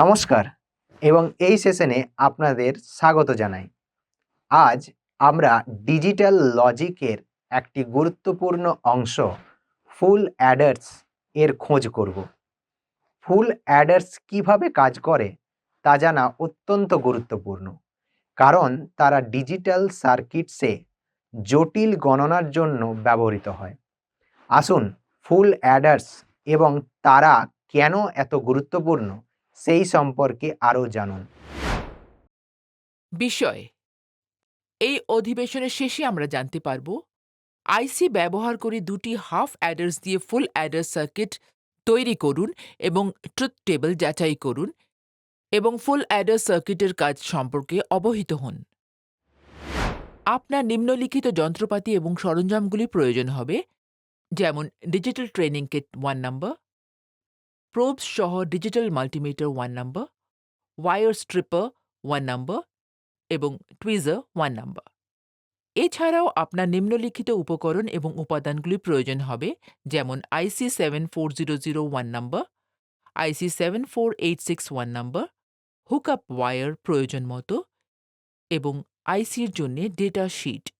নমস্কার, এবং এই সেশনে আপনাদের স্বাগত জানাই। আজ আমরা ডিজিটাল লজিকের একটি গুরুত্বপূর্ণ অংশ, ফুল অ্যাডার্স এর খোঁজ করব। ফুল অ্যাডার্স কীভাবে কাজ করে, তা জানা অত্যন্ত গুরুত্বপূর্ণ, কারণ তারা ডিজিটাল সার্কিটসে জটিল গণনার জন্য ব্যবহৃত হয়। আসুন, ফুল অ্যাডার্স এবং তারা কেন এত গুরুত্বপূর্ণ সেই সম্পর্কে আরও জানুন। বিষয়, এই অধিবেশনের শেষে আমরা জানতে পারব, আইসি ব্যবহার করে দুটি হাফ অ্যাডার্স দিয়ে ফুল অ্যাডার সার্কিট তৈরি করুন এবং ট্রুথ টেবিল যাচাই করুন এবং ফুল অ্যাডার সার্কিটের কাজ সম্পর্কে অবহিত হন। আপনার নিম্নলিখিত যন্ত্রপাতি এবং সরঞ্জামগুলি প্রয়োজন হবে, যেমন digital training kit one number probes সহ digital multimeter one number wire stripper one number এবং টুইজার ওয়ান নাম্বার এছাড়াও আপনার নিম্নলিখিত উপকরণ এবং উপাদানগুলি প্রয়োজন হবে, যেমন IC seven four zero zero one number IC seven four eight six one number hookup wire প্রয়োজন মতো এবং আইসির জন্য ডেটা শিট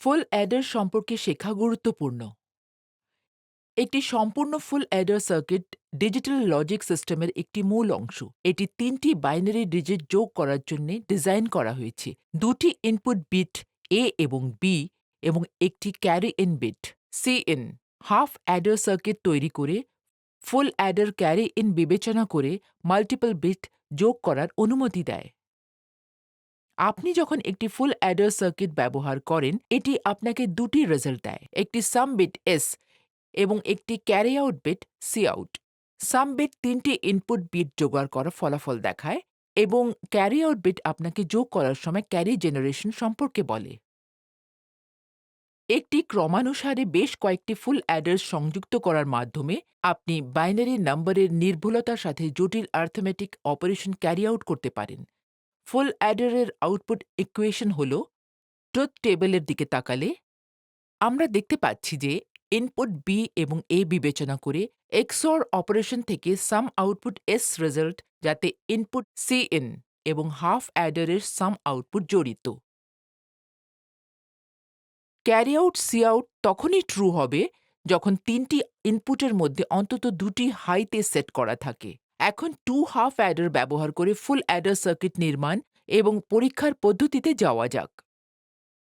ফুল অ্যাডার সম্পর্কে শেখা গুরুত্বপূর্ণ। একটি সম্পূর্ণ full adder circuit digital logic সিস্টেমের একটি মূল অংশ। এটি তিনটি বাইনারি ডিজিট যোগ করার জন্য ডিজাইন করা হয়েছে। দুটি ইনপুট বিট এ এবং বি এবং একটি carry in bit. C in half adder circuit তৈরি করে, ফুল অ্যাডার ক্যারি ইন বিবেচনা করে মাল্টিপল বিট যোগ করার অনুমতি দেয়। আপনি যখন একটি ফুল অ্যাডার সার্কিট ব্যবহার করেন, এটি আপনাকে দুটি রেজাল্ট দেয়। একটি সাম বিট এস এবং একটি carry out bit C out. Sum bit তিনটি ইনপুট বিট জোগাড় করা ফলাফল দেখায় এবং ক্যারি আউট বিট আপনাকে যোগ করার সময় ক্যারি জেনারেশন সম্পর্কে বলে। একটি ক্রমানুসারে বেশ কয়েকটি ফুল অ্যাডার্স সংযুক্ত করার মাধ্যমে আপনি বাইনারি নম্বরের নির্ভুলতার সাথে জটিল আর্থমেটিক অপারেশন ক্যারি আউট করতে পারেন। ফুল অ্যাডারের আউটপুট ইকুয়েশন হল ট্রুথ টেবিলের দিকে তাকালে আমরা দেখতে পাচ্ছি যে ইনপুট বি এবং এ বিবেচনা করে এক্সর অপারেশন থেকে সাম আউটপুট এস রেজাল্ট যাতে ইনপুট সি ইন এবং হাফ অ্যাডারের সাম আউটপুট জড়িত। ক্যারি আউট সি আউট তখনই ট্রু হবে যখন তিনটি ইনপুটের মধ্যে অন্তত দুটি হাইতে সেট করা থাকে। এখন টু হাফ অ্যাডার ব্যবহার করে ফুল অ্যাডার সার্কিট নির্মাণ এবং পরীক্ষার পদ্ধতিতে যাওয়া যাক।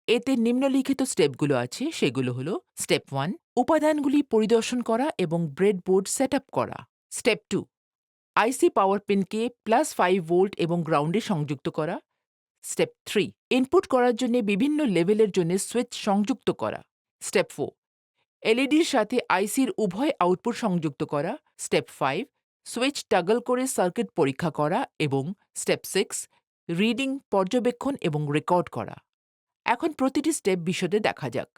এতে নিম্নলিখিত স্টেপগুলো আছে, সেগুলো হলো স্টেপ ওয়ান উপাদানগুলি পরিদর্শন করা এবং ব্রেডবোর্ড সেট আপ করা। স্টেপ টু, আইসি পাওয়ার পিনকে প্লাস ফাইভ ভোল্ট এবং গ্রাউন্ডে সংযুক্ত করা। স্টেপ থ্রি, ইনপুট করার জন্য বিভিন্ন লেভেলের জন্য সুইচ সংযুক্ত করা। স্টেপ ফোর, এলইডির সাথে আইসির উভয় আউটপুট সংযুক্ত করা। স্টেপ ফাইভ, সুইচ টাগল করে সার্কিট পরীক্ষা করা এবং স্টেপ সিক্স, রিডিং, পর্যবেক্ষণ এবং রেকর্ড করা। এখন প্রতিটি স্টেপ বিশদে দেখা যাক।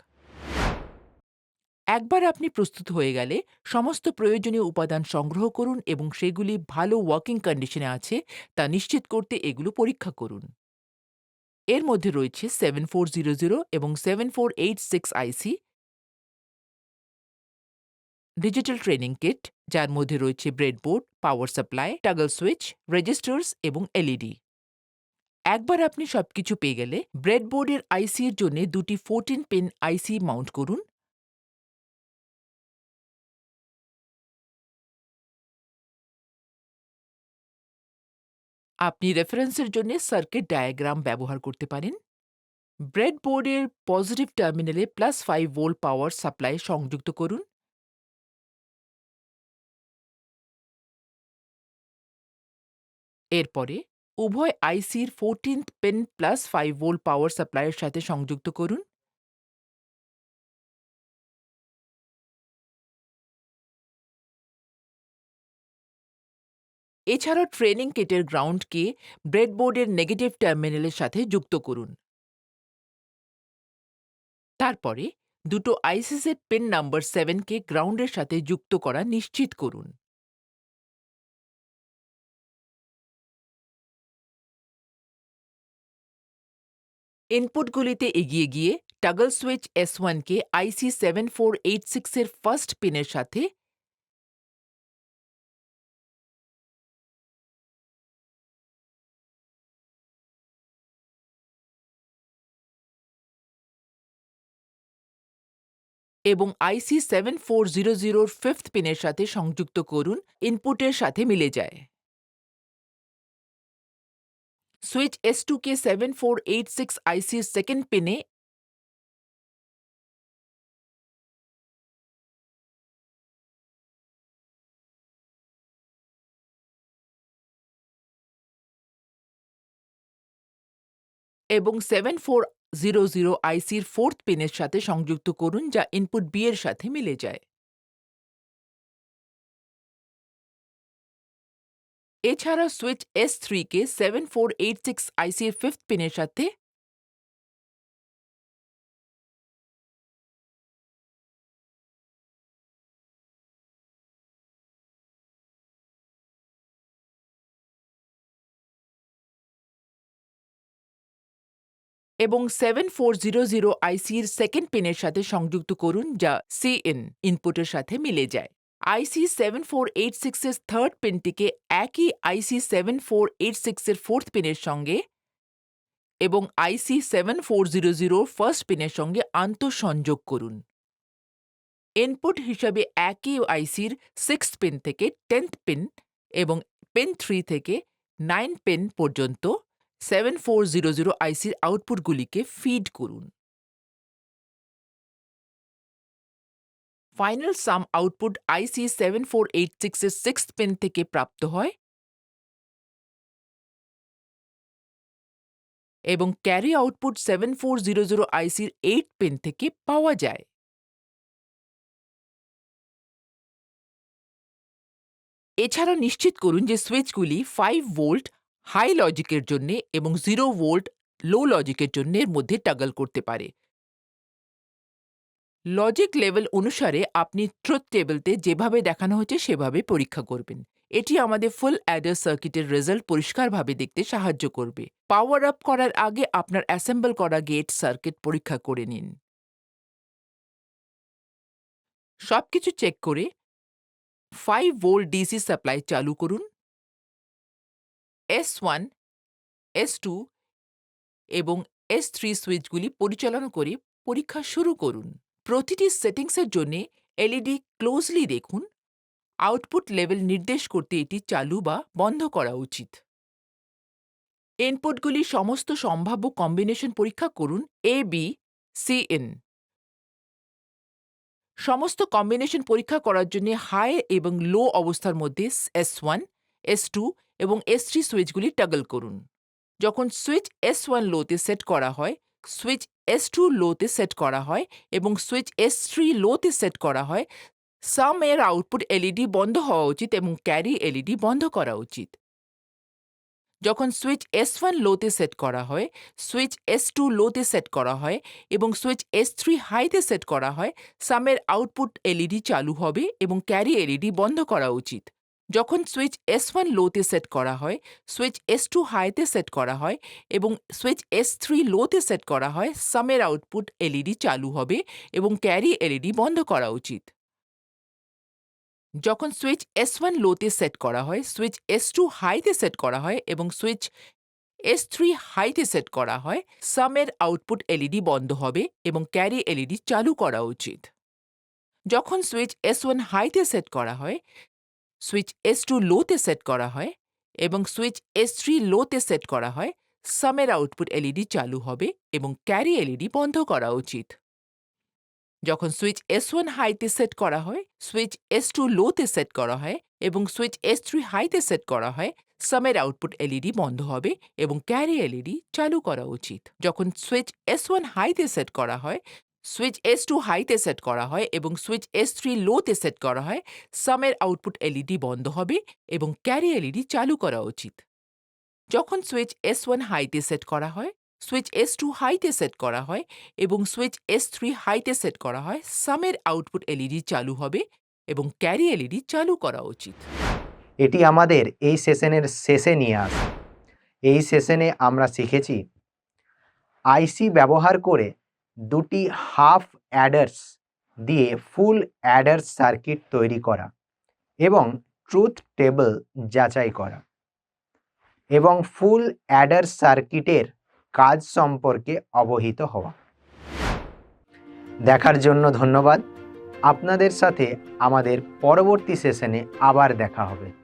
একবার আপনি প্রস্তুত হয়ে গেলে সমস্ত প্রয়োজনীয় উপাদান সংগ্রহ করুন এবং সেগুলি ভালো ওয়ার্কিং কন্ডিশনে আছে তা নিশ্চিত করতে এগুলো পরীক্ষা করুন। এর মধ্যে রয়েছে সেভেন ফোর জিরো জিরো এবং seven four eight six IC digital training kit যার মধ্যে রয়েছে breadboard power supply toggle switch resistors এবং এলইডি একবার আপনি সবকিছু পেয়ে গেলে ব্রেডবোর্ডের আইসি এর জন্য দুটি ফোরটিন পিন আইসি মাউন্ট করুন আপনি রেফারেন্সের জন্য সার্কিট ডায়াগ্রাম ব্যবহার করতে পারেন। ব্রেডবোর্ডের পজিটিভ টার্মিনালে plus five volt power supply সংযুক্ত করুন। এরপরে উভয় আইসির fourteenth pin plus five volt power সাপ্লাইয়ের সাথে সংযুক্ত করুন। এছাড়াও ট্রেনিং কিটের গ্রাউন্ডকে ব্রেডবোর্ডের নেগেটিভ টার্মিনালের সাথে যুক্ত করুন। তারপরে দুটো আইসিসের পিন নাম্বার সেভেনকে গ্রাউন্ডের সাথে যুক্ত করা নিশ্চিত করুন। ইনপুটগুলিতে এগিয়ে গিয়ে টাগল সুইচ এস ওয়ানকে আইসি সেভেন ফোর এইট সিক্সের ফার্স্ট পিনের সাথে এবং আইসি সেভেন ফোর জিরো জিরোর ফিফথ পিনের সাথে সংযুক্ত করুন ইনপুটের সাথে মিলে যায়। সুইচ এস টু কে সেভেন ফোর এইট সিক্স আইসির সেকেন্ড পিনে এবং সেভেন ফোর জিরো জিরো আইসির ফোর্থ পিনের সাথে সংযুক্ত করুন, যা ইনপুট বি এর সাথে মিলে যায়। এছাড়া সুইচ এস থ্রিকে সেভেন ফোর এইট সিক্স আইসির ফিফথ পিনের সাথে এবং সেভেন ফোর জিরো জিরো আইসির সেকেন্ড পিনের সাথে সংযুক্ত করুন, যা সি ইন ইনপুটের সাথে মিলে যায়। আইসি সেভেন ফোর এইট সিক্সের থার্ড পিনটিকে একই আইসি সেভেন ফোর এইট সিক্সের ফোর্থ পিনের সঙ্গে এবং আইসি সেভেন ফোর জিরো জিরোর ফার্স্ট পিনের সঙ্গে আন্তঃসংযোগ করুন। ইনপুট হিসাবে একই আইসির সিক্সথ পিন থেকে টেন্থ পিন এবং পিন থ্রি থেকে নাইন পিন পর্যন্ত সেভেন ফোর জিরো জিরো আইসির আউটপুটগুলিকে ফিড করুন। Final sum output IC seven four eight সিক্সের সিক্স পিন থেকে প্রাপ্ত হয়। এবং carry output seven four zero zero আইসির এইট পিন থেকে পাওয়া যায়। এছাড়া নিশ্চিত করুন যে সুইচগুলি ফাইভ ভোল্ট হাই লজিকের জন্যে এবং জিরো ভোল্ট লো লজিকের জন্য এর মধ্যে টাগল করতে পারে। লজিক লেভেল অনুসারে আপনি ট্রুথ টেবিলতে যেভাবে দেখানো হয়েছে সেভাবে পরীক্ষা করবেন। এটি আমাদের ফুল অ্যাডার সার্কিটের রেজাল্ট পরিষ্কারভাবে দেখতে সাহায্য করবে। পাওয়ার আপ করার আগে আপনার অ্যাসেম্বল করা গেট সার্কিট পরীক্ষা করে নিন। সবকিছু চেক করে ফাইভ ভোল্ট ডিসি সাপ্লাই চালু করুন। এস ওয়ান এস টু এবং এস থ্রি সুইচগুলি পরিচালনা করে পরীক্ষা শুরু করুন। প্রতিটি সেটিংসের জন্য এলইডি ক্লোজলি দেখুন। আউটপুট লেভেল নির্দেশ করতে এটি চালু বা বন্ধ করা উচিত। ইনপুটগুলি সমস্ত সম্ভাব্য কম্বিনেশন পরীক্ষা করুন এ বি সি এন সমস্ত কম্বিনেশন পরীক্ষা করার জন্য হাই এবং লো অবস্থার মধ্যে এস ওয়ান এস টু এবং এস থ্রি সুইচগুলি টাগল করুন। যখন সুইচ এস ওয়ান লোতে সেট করা হয় সুইচ এস টু লোতে সেট করা হয় এবং সুইচ এস থ্রি লোতে সেট করা হয় সাম এর আউটপুট এলইডি বন্ধ হওয়া উচিত এবং ক্যারি এলইডি বন্ধ করা উচিত। যখন সুইচ এস ওয়ান লোতে সেট করা হয় সুইচ এস টু লোতে সেট করা হয় এবং সুইচ এস থ্রি হাইতে সেট করা হয় সামের আউটপুট এলইডি চালু হবে এবং ক্যারি এলইডি বন্ধ করা উচিত। যখন সুইচ এস ওয়ান লোতে সেট করা হয় সুইচ এস টু হাইতে সেট করা হয় এবং সুইচ এস থ্রি লোতে সেট করা হয় সামের আউটপুট এলইডি চালু হবে এবং ক্যারি এলইডি বন্ধ করা উচিত। যখন সুইচ এস ওয়ান লোতে সেট করা হয় সুইচ এস টু হাইতে সেট করা হয় এবং সুইচ এস থ্রি হাইতে সেট করা হয় সামের আউটপুট এলইডি বন্ধ হবে এবং ক্যারি এলইডি চালু করা উচিত। যখন সুইচ এস ওয়ান হাইতে সেট করা হয় সুইচ এস টু লোতে সেট করা হয় এবং সুইচ এস থ্রি লোতে সেট করা হয়। সামের আউটপুট এলইডি চালু হবে এবং ক্যারি এলইডি বন্ধ করা উচিত। যখন সুইচ এস ওয়ান হাইতে সেট করা হয়, সুইচ এস টু লোতে সেট করা হয় এবং সুইচ এস থ্রি হাইতে সেট করা হয়, সামের আউটপুট এলইডি বন্ধ হবে এবং ক্যারি এলইডি চালু করা উচিত। যখন সুইচ এস ওয়ান হাইতে সেট করা হয় সুইচ এস টু হাইতে সেট করা হয় এবং সুইচ এস থ্রি লোতে সেট করা হয়। সামের আউটপুট এলইডি বন্ধ হবে এবং ক্যারি এলইডি চালু করা উচিত। যখন সুইচ এস ওয়ান হাইতে সেট করা হয়, সুইচ এস টু হাইতে সেট করা হয় এবং সুইচ এস থ্রি হাইতে সেট করা হয় সামের আউটপুট এলইডি চালু হবে এবং ক্যারি এলইডি চালু করা উচিত। এটি আমাদের এই সেশনের শেষে নিয়ে আসে। এই সেশনে আমরা শিখেছি আইসি ব্যবহার করে দুটি হাফ অ্যাডার্স দিয়ে ফুল অ্যাডার সার্কিট তৈরি করা এবং ট্রুথ টেবল যাচাই করা এবং ফুল অ্যাডার সার্কিটের কাজ সম্পর্কে অবহিত হওয়া। দেখার জন্য ধন্যবাদ। আপনাদের সাথে আমাদের পরবর্তী সেশনে আবার দেখা হবে।